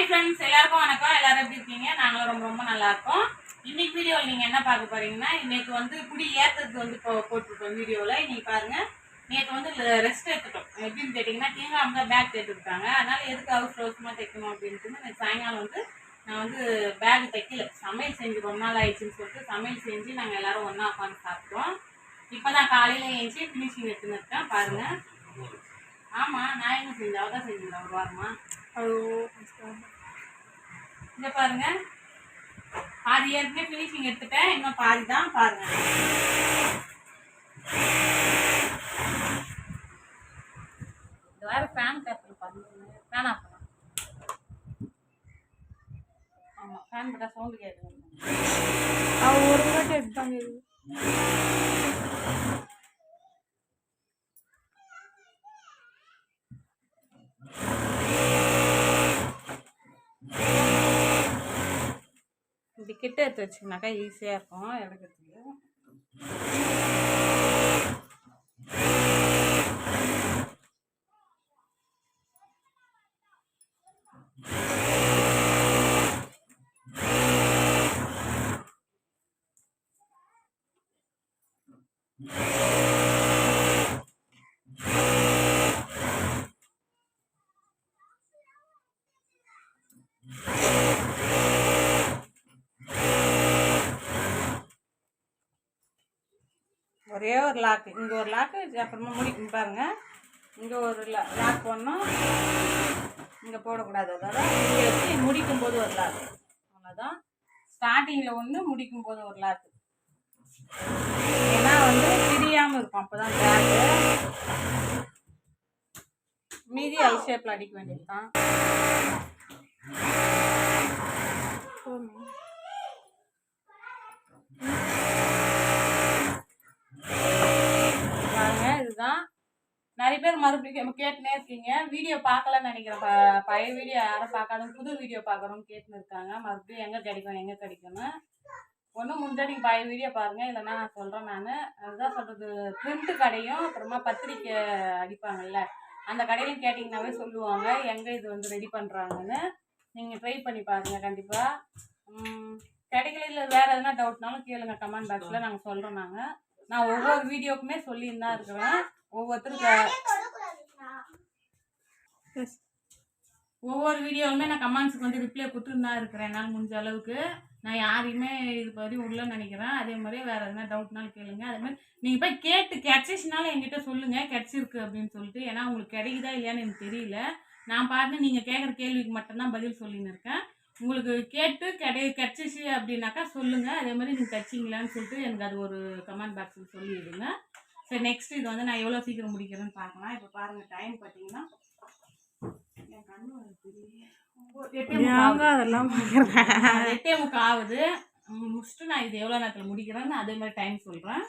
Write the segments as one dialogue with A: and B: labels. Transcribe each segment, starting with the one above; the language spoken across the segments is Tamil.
A: ஹாய் ஃப்ரெண்ட்ஸ் எல்லாருக்கும் வணக்கம். எல்லாரும் எப்படி இருக்கீங்க? நாங்களும் ரொம்ப ரொம்ப நல்லா இருக்கோம். இன்னைக்கு வீடியோவில் நீங்கள் என்ன பார்க்க போறீங்கன்னா இன்னைக்கு வந்து குடி ஏற்றுறது வந்து இப்போ போட்டிருக்கோம் வீடியோவில். இன்னைக்கு பாருங்க. நேற்று வந்து ரெஸ்ட் எடுத்துட்டோம். எப்படின்னு கேட்டிங்கன்னா தேங்காய் தான் பேக் தைத்துருக்காங்க அதனால எதுக்கு அவசர அவசரமாக தைக்கணும் அப்படின்ட்டு இன்னைக்கு சாயங்காலம் வந்து நான் வந்து பேக் தைக்கல. சமையல் செஞ்சு ரொம்ப நாள் ஆயிடுச்சுன்னு சொல்லிட்டு சமையல் செஞ்சு நாங்கள் எல்லாரும் ஒன்றா உட்காந்து சாப்பிட்டோம். இப்போ தான் காலையில் ஏஞ்சி ஃபினிஷிங் எடுத்துன்னு இருக்கேன். பாருங்க. ஆமாம் நான் என்ன செஞ்சேன்? அவள் தான் ஒரு வாரமா? இந்த பாருங்க. பாதி ஏற்கனவே ஃபினிஷிங் எடுத்துட்டேன். இன்னும் பாதி தான். பாருங்க. இது வேற ஃபேன் கட்டல் பாருங்க ஃபேன் ஆஃப் பண்ணலாம் ஆமாம் ஃபேன் போட்டால் சவுண்டு கேட்குது
B: அவ ஒரு வாட்டி எடுத்தாங்க.
A: கிட்ட எடுத்து வச்சிங்கனாக்கா ஈஸியாக இருக்கும். எடுக்கிறதுக்கு. ஒரே ஒரு லாக்கு இங்கே ஒரு லாக்கு அப்புறமா முடிக்கும் பாருங்க. இங்கே ஒரு லா லாக் போடணும் இங்கே போடக்கூடாது. அதோட இங்கே வச்சு முடிக்கும் போது ஒரு லாக்கு அவ்வளோதான் ஸ்டார்டிங்கில் ஒன்று முடிக்கும் போது ஒரு லாக்கு ஏன்னா வந்து பிரியாமல் இருக்கும். அப்போ தான் பேக்கு மீதி ஐ ஷேப்பில் அடிக்க வேண்டியது தான் நிறைய பேர் மறுபடியும் கேட்டுனே இருக்கீங்க. வீடியோ பார்க்கலன்னு நினைக்கிறேன் பழைய வீடியோ யாரும் பார்க்காத புது வீடியோ பார்க்குறோம் கேட்டுன்னு இருக்காங்க. மறுபடியும் எங்கே கிடைக்கும் எங்கே கிடைக்கும்னு. ஒன்றும் முடிஞ்சா நீங்கள் பழைய வீடியோ பாருங்கள் இல்லைன்னா நான் சொல்கிறேன் நான். அதுதான் சொல்கிறது பிரிண்ட் கடையும் அப்புறமா பத்திரிக்கை அடிப்பாங்கல்ல அந்த கடையிலும் கேட்டிங்கனாவே சொல்லுவாங்க. எங்கே இது வந்து ரெடி பண்ணுறாங்கன்னு நீங்கள் ட்ரை பண்ணி பாருங்கள் கண்டிப்பாக கிடைக்கல இல்லை வேறு எதுனா டவுட்னாலும் கேளுங்க. கமெண்ட் பாக்ஸில் நாங்கள் சொல்கிறோம் நாங்கள் நான் ஒவ்வொரு வீடியோக்குமே சொல்லியிருந்தான் தான் இருக்கிறேன். ஒவ்வொருத்தருக்கு. ஒவ்வொரு வீடியோவுமே நான் கமெண்ட்ஸுக்கு வந்து ரிப்ளை கொடுத்துன்னு தான் இருக்கிறேன். என்னால் முடிஞ்ச அளவுக்கு. நான் யாரையுமே இது பற்றி உள்ளன்னு நினைக்கிறேன். அதே மாதிரி வேறு எதனா டவுட்னாலும் கேளுங்க. அதே மாதிரி நீங்கள் போய் கேட்டு கிடச்சிச்சுனாலும் என்கிட்ட சொல்லுங்கள் கிடச்சிருக்கு அப்படின்னு சொல்லிட்டு. ஏன்னா உங்களுக்கு கிடைக்குதா இல்லையான்னு எனக்கு தெரியல. நான் பாட்டு நீங்கள் கேட்குற கேள்விக்கு மட்டும்தான் பதில் சொல்லின்னு இருக்கேன். உங்களுக்கு கேட்டு கிடை கிடச்சிச்சு அப்படின்னாக்கா சொல்லுங்கள் அதே மாதிரி நீங்கள் தைச்சிங்களான்னு சொல்லிட்டு எனக்கு அது ஒரு கமெண்ட் பாக்ஸில் சொல்லிடுங்க. சரி நெக்ஸ்ட் இது வந்து நான் எவ்வளோ சீக்கிரம் முடிக்கிறேன்னு பார்க்கலாம். இப்போ பாருங்கள் டைம் பார்த்தீங்கன்னா என் கண்ணு
B: ஏங்க அதெல்லாம்.
A: எட்டே முக்கால் ஆகுது. முடிச்சுட்டு நான் இது எவ்வளோ நேரத்தில் முடிக்கிறேன்னு அதே மாதிரி டைம் சொல்கிறேன்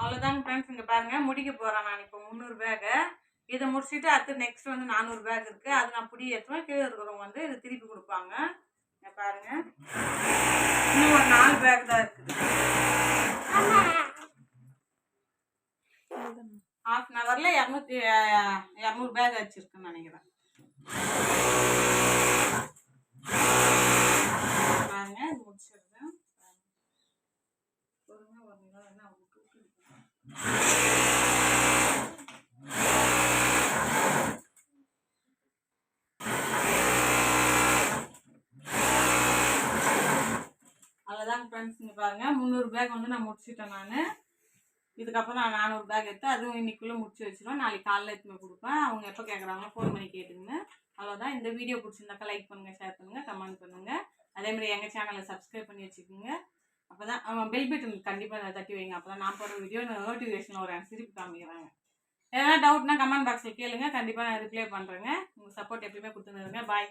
A: அவ்வளோதாங்க ஃப்ரெண்ட்ஸ் இங்கே பாருங்கள் முடிக்க போகிறேன் நான் இப்போ முந்நூறு பேகு இதை முடிச்சுட்டு அடுத்து நெக்ஸ்ட் வந்து நானூறு பேக் இருக்குது அது நான் புடி எடுத்துவேன் கீழே இருக்கிறவங்க வந்து இதை திருப்பி கொடுப்பாங்க. இங்க பாருங்க. இன்னும் ஒரு நாலு பேக் தான் இருக்குது ஹாஃப் அன் ஹவரில் இரநூத்தி இரநூறு பேக் வச்சுருக்குன்னு நினைக்கிறேன். பாருங்க இது முடிச்சிருக்கேன் ஒரு நிமிடம் என்ன அவ்வளோதாங்க ஃப்ரெண்ட்ஸ் இங்கே பாருங்க முந்நூறு பேக் வந்து நான் முடிச்சிட்டேன் நான். இதுக்கப்புறம் நான் நானூறு பேக் எடுத்து அதுவும் இன்னைக்குள்ளே முடிச்சு வச்சிருவேன். நாளைக்கு காலைல எடுத்துன்னு கொடுப்பேன். அவங்க எப்போ கேட்குறாங்களோ ஃபோன் பண்ணி கேட்டுங்க அவ்வளோதான் இந்த வீடியோ பிடிச்சிருந்தாக்கா லைக் பண்ணுங்கள் ஷேர் பண்ணுங்கள் கமெண்ட் பண்ணுங்கள் அதே மாதிரி எங்கள் சேனலை சப்ஸ்கிரைப் பண்ணி வச்சுக்கோங்க. அப்போ தான் பெல் பட்டன் கண்டிப்பாக தட்டி வைங்க. அப்போ தான் நான் போடுற வீடியோ நோட்டிஃபிகேஷன் ஒரு சிரிப்பு காமிக்கிறாங்க. எதனா டவுட்னா கமெண்ட் பாக்ஸில் கேளுங்க. கண்டிப்பாக நான் ரிப்ளை பண்ணுறேங்க உங்கள் சப்போர்ட் எப்பயுமே கொடுத்துருங்க பாய்